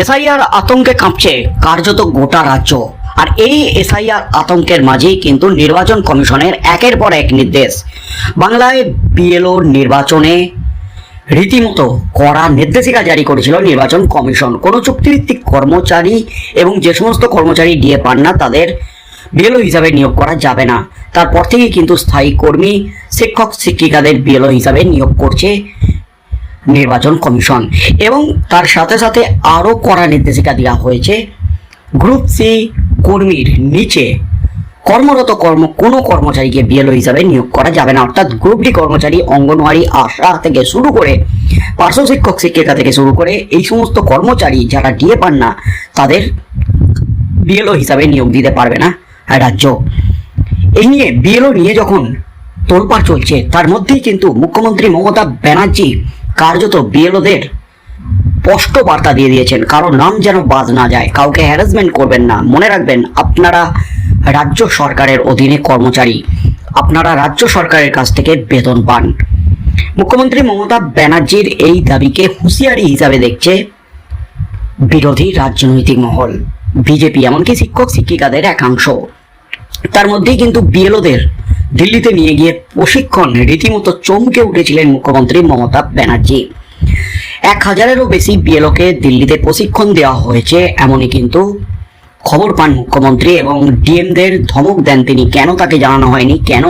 SIR আতঙ্কে কাঁপছে কার্যত গোটা রাজ্য। আর এই এসআইআর আতঙ্কের মাঝেই কিন্তু নির্বাচন কমিশনের একের পর এক নির্দেশ। বাংলায় বিএলও নির্বাচনে রীতিমতো কড়া নির্দেশিকা জারি করেছিল নির্বাচন কমিশন। কোনো চুক্তিভিত্তিক কর্মচারী এবং যে সমস্ত কর্মচারী ডিএ পান না, তাদের বিএলও হিসাবে নিয়োগ করা যাবে না। তারপর থেকে কিন্তু স্থায়ী কর্মী, শিক্ষক, শিক্ষিকাদের বিএলও হিসাবে নিয়োগ করছে নির্বাচন কমিশন। এবং তার সাথে সাথে আরও কড়া নির্দেশিকা দেওয়া হয়েছে। গ্রুপ সি কর্মীর নিচে কর্মরত কর্ম কোনো কর্মচারীকে বিএলও হিসাবে নিয়োগ করা যাবে না। অর্থাৎ গ্রুপ ডি কর্মচারী, অঙ্গনওয়াড়ি, আশা থেকে শুরু করে পার্শ্ব শিক্ষক, শিক্ষিকা থেকে শুরু করে এই সমস্ত কর্মচারী যারা ডিএ পান না, তাদের বিএলও হিসাবে নিয়োগ দিতে পারবে না রাজ্য। এই নিয়ে বিএলও নিয়ে যখন তোলপাড় চলছে, তার মধ্যেই কিন্তু মুখ্যমন্ত্রী মমতা ব্যানার্জি কার্যত বিএলওদের স্পষ্ট বার্তা দিয়ে দিয়েছেন কারও নাম যেন বাদ না যায়, কাউকে হ্যারাসমেন্ট করবেন না। মনে রাখবেন, আপনারা রাজ্য সরকারের অধীনে কর্মচারী, আপনারা রাজ্য সরকারের কাছ থেকে বেতন পান। মুখ্যমন্ত্রী মমতা ব্যানার্জির এই দাবিকে হুঁশিয়ারি হিসাবে দেখছে বিরোধী রাজনৈতিক মহল, বিজেপি, এমনকি শিক্ষক শিক্ষিকাদের একাংশ। তার মধ্যেই কিন্তু বিএলওদের দিল্লিতে নিয়ে গিয়ে প্রশিক্ষণ রীতিমতো চমকে উঠেছিলেন মুখ্যমন্ত্রী মমতা ব্যানার্জি। এক হাজারেরও বেশি বিএলওকে দিল্লিতে প্রশিক্ষণ দেওয়া হয়েছে, এমনই কিন্তু খবর পান মুখ্যমন্ত্রী এবং ডিএমদের ধমক দেন তিনি। কেন তাকে জানানো হয়নি? কেন?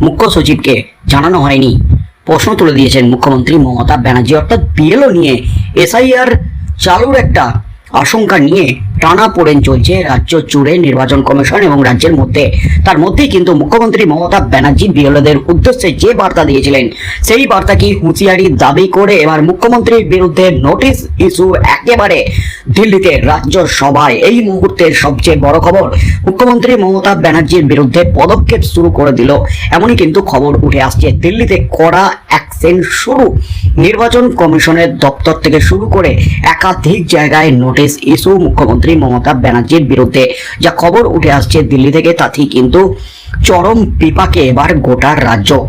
মুখ্য সচিবকে জানানো হয়নি। প্রশ্ন তুলে দিয়েছেন মুখ্যমন্ত্রী মমতা ব্যানার্জি। অর্থাৎ বিএলও নিয়ে এসআইআর চালুর একটা আশঙ্কা নিয়ে টানা পড়েন চলছে রাজ্য জুড়ে নির্বাচন কমিশন এবং রাজ্যের মধ্যে। তার মধ্যে কিন্তু মুখ্যমন্ত্রী মমতা ব্যানার্জি বিএলওদের উদ্দেশ্যে যে বার্তা দিয়েছিলেন, সেই বার্তা কি হুঁশিয়ারি দাবি করে এবার মুখ্যমন্ত্রীর বিরুদ্ধে নোটিশ ইস্যু একেবারে দিল্লিতে রাজ্য সভায়? এই মুহূর্তের সবচেয়ে বড় খবর, মুখ্যমন্ত্রী মমতা ব্যানার্জির বিরুদ্ধে পদক্ষেপ শুরু করে দিল। এমনই কিন্তু খবর উঠে আসছে। দিল্লিতে কড়া অ্যাকশন শুরু। নির্বাচন কমিশনের দপ্তর থেকে শুরু করে একাধিক জায়গায় নোটিশ ইস্যু মুখ্যমন্ত্রী মমতা ব্যানার্জির বিরুদ্ধে। যা খবর উঠে আসছে দিল্লি থেকে তাতেই কিন্তু চরম বিপাকে এবার গোটা রাজ্য।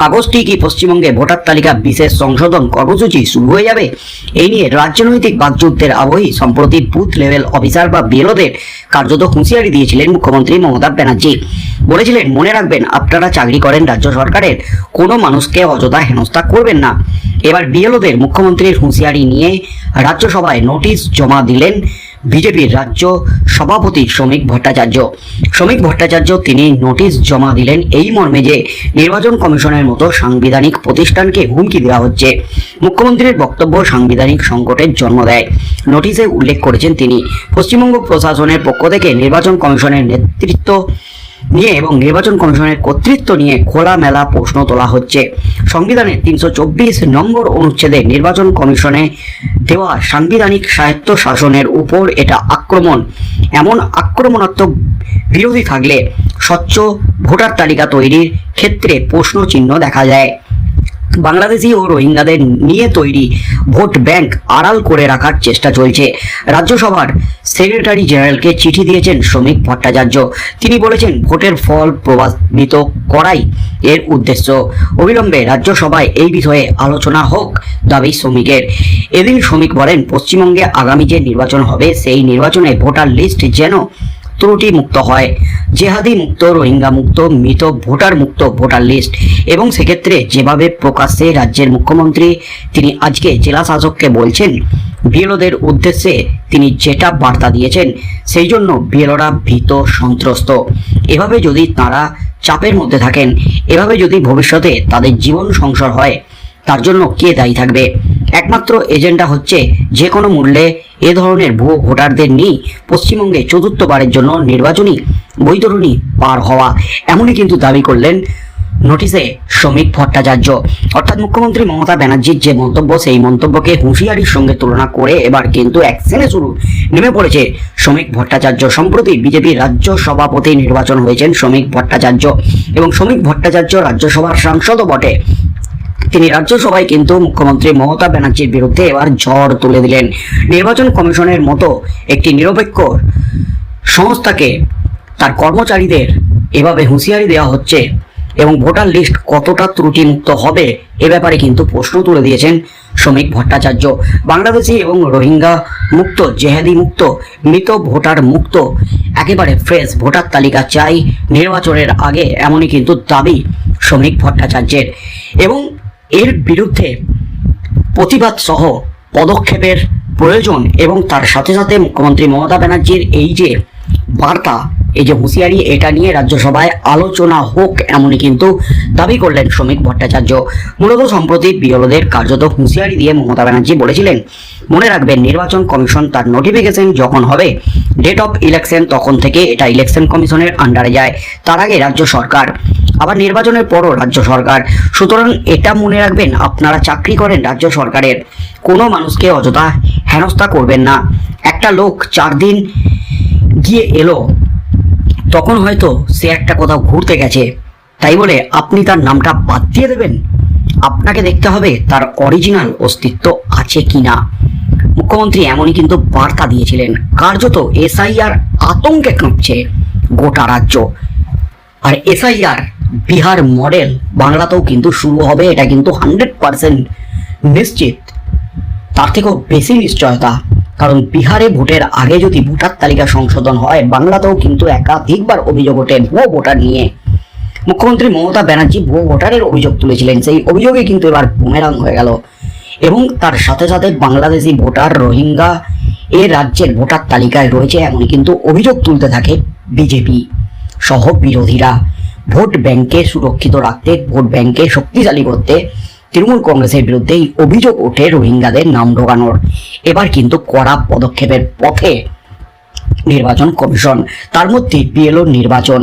আগস্টে কি পশ্চিমবঙ্গে ভোটার তালিকা বিশেষ সংশোধন কর্মসূচি শুরু হয়ে যাবে? এই নিয়ে রাজনৈতিক বাকযুদ্ধের আবহেই সম্প্রতি বুথ লেভেল অফিসার বা বিরোধের কার্যত হুঁশিয়ারি দিয়েছিলেন মুখ্যমন্ত্রী মমতা ব্যানার্জি। বলেছিলেন, মনে রাখবেন, আপনারা চাকরি করেন রাজ্য সরকারের। কোনো মানুষকে অযথা হেনস্থা করবেন না। এবার বিএলওদের মুখ্যমন্ত্রীর হুঁশিয়ারি নিয়ে রাজ্যসভায় নোটিশ জমা দিলেন বিজেপির রাজ্য সভাপতি শ্রমিক ভট্টাচার্য। শ্রমিক ভট্টাচার্য তিনি নোটিশ জমা দিলেন এই মর্মে যে নির্বাচন কমিশনের মতো সাংবিধানিক প্রতিষ্ঠানকে হুমকি দেওয়া হচ্ছে। মুখ্যমন্ত্রীর বক্তব্য সাংবিধানিক সংকটের জন্ম দেয়। নোটিশে উল্লেখ করেছেন তিনি, পশ্চিমবঙ্গ প্রশাসনের পক্ষ থেকে নির্বাচন কমিশনের নেতৃত্ব নিয়ে এবং নির্বাচন কমিশনের কর্তৃত্ব নিয়ে খোলামেলা প্রশ্ন তোলা হচ্ছে। সংবিধানের তিনশো চব্বিশ নম্বর অনুচ্ছেদে নির্বাচন কমিশনে দেওয়া সাংবিধানিক স্বায়ত্ত শাসনের উপর এটা আক্রমণ। এমন আক্রমণাত্মক বিরোধী থাকলে স্বচ্ছ ভোটার তালিকা তৈরির ক্ষেত্রে প্রশ্ন চিহ্ন দেখা যায়। বাংলাদেশি ও রোহিঙ্গাদের নিয়ে তৈরি ভোট ব্যাংক আড়াল করে রাখার চেষ্টা চলছে। রাজ্যসভার সেক্রেটারি জেনারেলকে চিঠি দিয়েছেন শ্রমিক ভট্টাচার্য। তিনি বলেছেন, ভোটের ফল প্রভাবিত করাই এর উদ্দেশ্য। অবিলম্বে রাজ্যসভায় এই বিষয়ে আলোচনা হোক দাবি শ্রমিকের। এদিন শ্রমিক বলেন, পশ্চিমবঙ্গে আগামী যে নির্বাচন হবে, সেই নির্বাচনে ভোটার লিস্ট যেন ত্রুটি মুক্ত হয়। জেহাদি মুক্ত, রোহিঙ্গা মুক্ত, মৃত, ভোটার মুক্ত, ভোটার লিস্ট। এবং সেক্ষেত্রে যেভাবে প্রকাশ্যে রাজ্যের মুখ্যমন্ত্রী তিনি আজকে জেলা শাসককে বলছেন, বিএলওদের উদ্দেশ্যে তিনি যেটা বার্তা দিয়েছেন, সেই জন্য বিএলওরা ভীত, সন্ত্রস্ত। এভাবে যদি তারা চাপের মধ্যে থাকেন, এভাবে যদি ভবিষ্যতে তাদের জীবন সংসার হয়, তার জন্য কে দায়ী থাকবে? একমাত্র এজেন্ডা হচ্ছে যে কোনো মূল্যে এ ধরনের ভুয়ো ভোটারদের নিয়ে পশ্চিমবঙ্গে চতুর্থবারের জন্য নির্বাচনী বৈতরণী পার হওয়া। এমনই কিন্তু দাবি করলেন নোটিশে শ্রমিক ভট্টাচার্য। অর্থাৎ মুখ্যমন্ত্রী মমতা ব্যানার্জির যে মন্তব্য, সেই মন্তব্যকে হুঁশিয়ারির সঙ্গে তুলনা করে এবার কিন্তু অ্যাকশনে শুরু নেমে পড়েছে শ্রমিক ভট্টাচার্য। সম্প্রতি বিজেপির রাজ্য সভাপতি নির্বাচন হয়েছেন শ্রমিক ভট্টাচার্য এবং শ্রমিক ভট্টাচার্য রাজ্যসভার সাংসদও বটে। তিনি রাজ্যসভায় কিন্তু মুখ্যমন্ত্রী মমতা ব্যানার্জির বিরুদ্ধে এবার ঝড় তুলে দিলেন। নির্বাচন কমিশনের মতো একটি নিরপেক্ষ সংস্থাকে তার কর্মচারীদের এভাবে হুঁশিয়ারি দেওয়া হচ্ছে এবং ভোটার লিস্ট কতটা ত্রুটিমুক্ত হবে এ ব্যাপারে কিন্তু প্রশ্ন তুলে দিয়েছেন শ্রমিক ভট্টাচার্য। বাংলাদেশি এবং রোহিঙ্গা মুক্ত, জেহাদি মুক্ত, মৃত ভোটার মুক্ত, একেবারে ফ্রেশ ভোটার তালিকা চাই নির্বাচনের আগে, এমনই কিন্তু দাবি শ্রমিক ভট্টাচার্যের। এবং এর বিরুদ্ধে প্রতিবাদ সহ পদক্ষেপের প্রয়োজন এবং তার সাথে সাথে মুখ্যমন্ত্রী মমতা ব্যানার্জির এই যে বার্তা এই যে হুঁশিয়ারি, এটা নিয়ে রাজ্যসভায় আলোচনা হোক এমনই কিন্তু দাবি করলেন শ্রমিক ভট্টাচার্য। মূলত সম্প্রতি বিরোধীদের কার্যত হুঁশিয়ারি দিয়ে মমতা ব্যানার্জি বলেছিলেন, মনে রাখবেন, নির্বাচন কমিশন তার নোটিফিকেশন যখন হবে ডেট অফ ইলেকশন তখন থেকে এটা ইলেকশন কমিশনের আন্ডারে যায়, তার আগে রাজ্য সরকার, আবার নির্বাচনের পরও রাজ্য সরকার। সুতরাং এটা মনে রাখবেন, আপনারা চাকরি করেন রাজ্য সরকারের, কোনো মানুষকে অযথা হেনস্থা করবেন না। একটা লোক চার দিন গিয়ে এলো তখন হয়তো সে একটা কোথাও ঘুরতে গেছে। তাই বলে আপনি তার নামটা বাদ দিয়ে দেবেন। আপনাকে দেখতে হবে তার অরিজিনাল অস্তিত্ব আছে কি না মুখ্যমন্ত্রী এমনই কিন্তু বার্তা দিয়েছিলেন। কার্যত এসআইআর আতঙ্কে কাঁপছে গোটা রাজ্য। আর এসআইআর, বিহার মডেল, বাংলাতেও কিন্তু শুরু হবে, এটা কিন্তু হান্ড্রেড পার্সেন্ট নিশ্চিত। তার থেকেও বেশি নিশ্চয়তা। কারণ বিহারে ভোটের আগে যদি ভোটার তালিকা সংশোধন হয়, বাংলাতেও কিন্তু একাধিকবার অভিযোগ ওঠে ভুয়ো ভোটার নিয়ে। মুখ্যমন্ত্রী মমতা ব্যানার্জি ভুয়ো ভোটারের অভিযোগ তুলেছিলেন। সেই অভিযোগে কিন্তু এবার বুমেরাং হয়ে গেল। এবং তার সাথে সাথে বাংলাদেশি ভোটার রোহিঙ্গা এ রাজ্যের ভোটার তালিকায় রয়েছে এমন কিন্তু অভিযোগ তুলতে থাকে বিজেপি সহ বিরোধীরা। ভোট ব্যাংকে সুরক্ষিত রাখতে, ভোট ব্যাংকে শক্তিশালী করতে তৃণমূল কংগ্রেসের বিরুদ্ধে এই অভিযোগ ওঠে রোহিঙ্গাদের নাম ঢোকানোর। এবার কিন্তু কড়া পদক্ষেপের পথে নির্বাচন কমিশন, তার মধ্যে বিএলও নির্বাচন।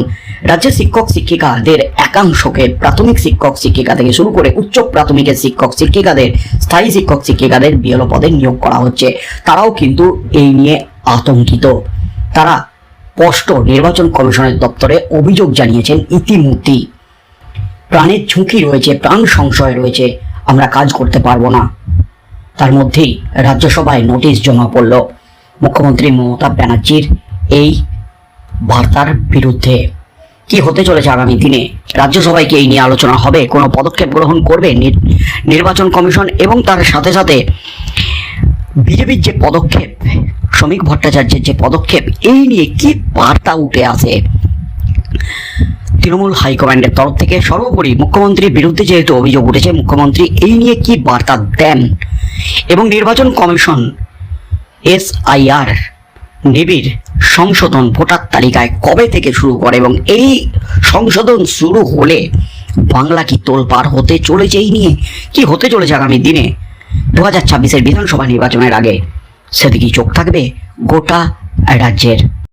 রাজ্যের শিক্ষক শিক্ষিকাদের একাংশকে প্রাথমিক শিক্ষক শিক্ষিকা থেকে শুরু করে উচ্চ প্রাথমিকের শিক্ষক শিক্ষিকাদের, স্থায়ী শিক্ষক শিক্ষিকাদের বিএলও পদে নিয়োগ করা হচ্ছে। তারাও কিন্তু এই নিয়ে আতঙ্কিত। তারা স্পষ্ট নির্বাচন কমিশনের দপ্তরে অভিযোগ জানিয়েছেন ইতিমধ্যেই। প্রাণের ঝুঁকি রয়েছে, প্রাণ সংশয় রয়েছে, আমরা কাজ করতে পারব না। তার মধ্যেই রাজ্যসভায় নোটিশ জমা পড়ল, মুখ্যমন্ত্রী মমতা ব্যানার্জির এই বার্তার বিরুদ্ধে। কি হতে চলেছে আগামী দিনে? রাজ্যসভায় কি এই নিয়ে আলোচনা হবে? কোনো পদক্ষেপ গ্রহণ করবে নির- নির্বাচন কমিশন? এবং তার সাথে সাথে বিজেপির যে পদক্ষেপ, শ্রমিক ভট্টাচার্যের যে পদক্ষেপ, এই নিয়ে কি বার্তা উঠে আসে? তৃণমূল হাইকমান্ডের তরফ থেকে সর্বোপরি মুখ্যমন্ত্রীর বিরুদ্ধে যেহেতু অভিযোগ উঠেছে, মুখ্যমন্ত্রী এই নিয়ে কি বার্তা দেন? এবং নির্বাচন কমিশন, এসআইআর নিবিড় সংশোধন ভোটার তালিকায় কবে থেকে শুরু করে এবং এই সংশোধন শুরু হলে বাংলা কি তোলপার হতে চলেছে এই নিয়ে? কি হতে চলেছে আগামী দিনে? দু হাজার ছাব্বিশের বিধানসভা নির্বাচনের আগে সেদিকেই চোখ থাকবে গোটা রাজ্যের